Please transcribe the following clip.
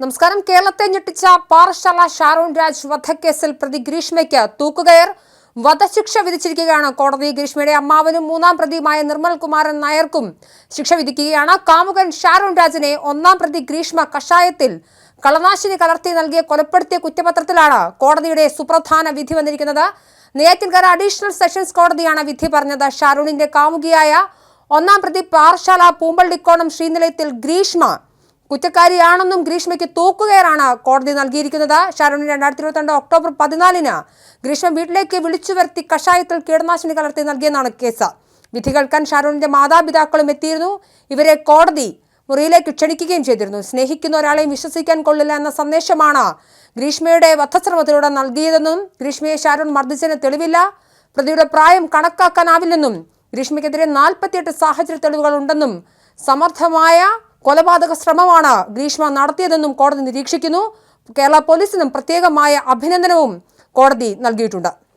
നമസ്കാരം. കേരളത്തെ ഞെട്ടിച്ച പാറശാല ഷാരോൺ രാജ് വധക്കേസിൽ പ്രതി ഗ്രീഷ്മയ്ക്ക് തൂക്കുകയർ. വധശിക്ഷ വിധിച്ചിരിക്കുകയാണ് കോടതി. ഗ്രീഷ്മയുടെ അമ്മാവനും മൂന്നാം പ്രതിയുമായ നിർമ്മൽ കുമാരൻ നായർക്കും ശിക്ഷ വിധിക്കുകയാണ്. കാമുകൻ ഷാരോൺ രാജിനെ ഒന്നാം പ്രതി ഗ്രീഷ്മ കഷായത്തിൽ കളനാശിനി കലർത്തി നൽകിയ കൊലപ്പെടുത്തിയ കുറ്റപത്രത്തിലാണ് കോടതിയുടെ സുപ്രധാന വിധി വന്നിരിക്കുന്നത്. നെയ്യാറ്റിൻകര അഡീഷണൽ സെഷൻസ് കോടതിയാണ് വിധി പറഞ്ഞത്. ഷാരൂണിന്റെ കാമുകിയായ ഒന്നാം പ്രതി പാറശാല പൂമ്പള്ളിക്കോണം ശ്രീനിലയത്തിൽ ഗ്രീഷ്മ കുറ്റക്കാരിയാണെന്നും ഗ്രീഷ്മയ്ക്ക് തൂക്കുകയറാണ് കോടതി നൽകിയിരിക്കുന്നത്. ഷാരൂണിന് രണ്ടായിരത്തി ഇരുപത്തിരണ്ട് ഒക്ടോബർ പതിനാലിന് ഗ്രീഷ്മ വീട്ടിലേക്ക് വിളിച്ചു വരുത്തി കഷായത്തിൽ കീടനാശിനി കലർത്തി നൽകിയെന്നാണ് കേസ്. വിധി കേൾക്കാൻ ഷാരൂണിന്റെ മാതാപിതാക്കളും എത്തിയിരുന്നു. ഇവരെ കോടതി മുറിയിലേക്ക് ക്ഷണിക്കുകയും ചെയ്തിരുന്നു. സ്നേഹിക്കുന്ന ഒരാളെയും വിശ്വസിക്കാൻ കൊള്ളില്ല എന്ന സന്ദേശമാണ് ഗ്രീഷ്മയുടെ വധശ്രമത്തിലൂടെ നൽകിയതെന്നും ഗ്രീഷ്മയെ ഷാരൂൺ മർദ്ദിച്ചതിന് തെളിവില്ല. പ്രതിയുടെ പ്രായം കണക്കാക്കാനാവില്ലെന്നും ഗ്രീഷ്മയ്ക്കെതിരെ നാൽപ്പത്തിയെട്ട് സാഹചര്യ തെളിവുകൾ ഉണ്ടെന്നും സമർത്ഥമായ കൊലപാതക ശ്രമമാണ് ഗ്രീഷ്മ നടത്തിയതെന്നും കോടതി നിരീക്ഷിക്കുന്നു. കേരള പോലീസിനും പ്രത്യേകമായ അഭിനന്ദനവും കോടതി നൽകിയിട്ടുണ്ട്.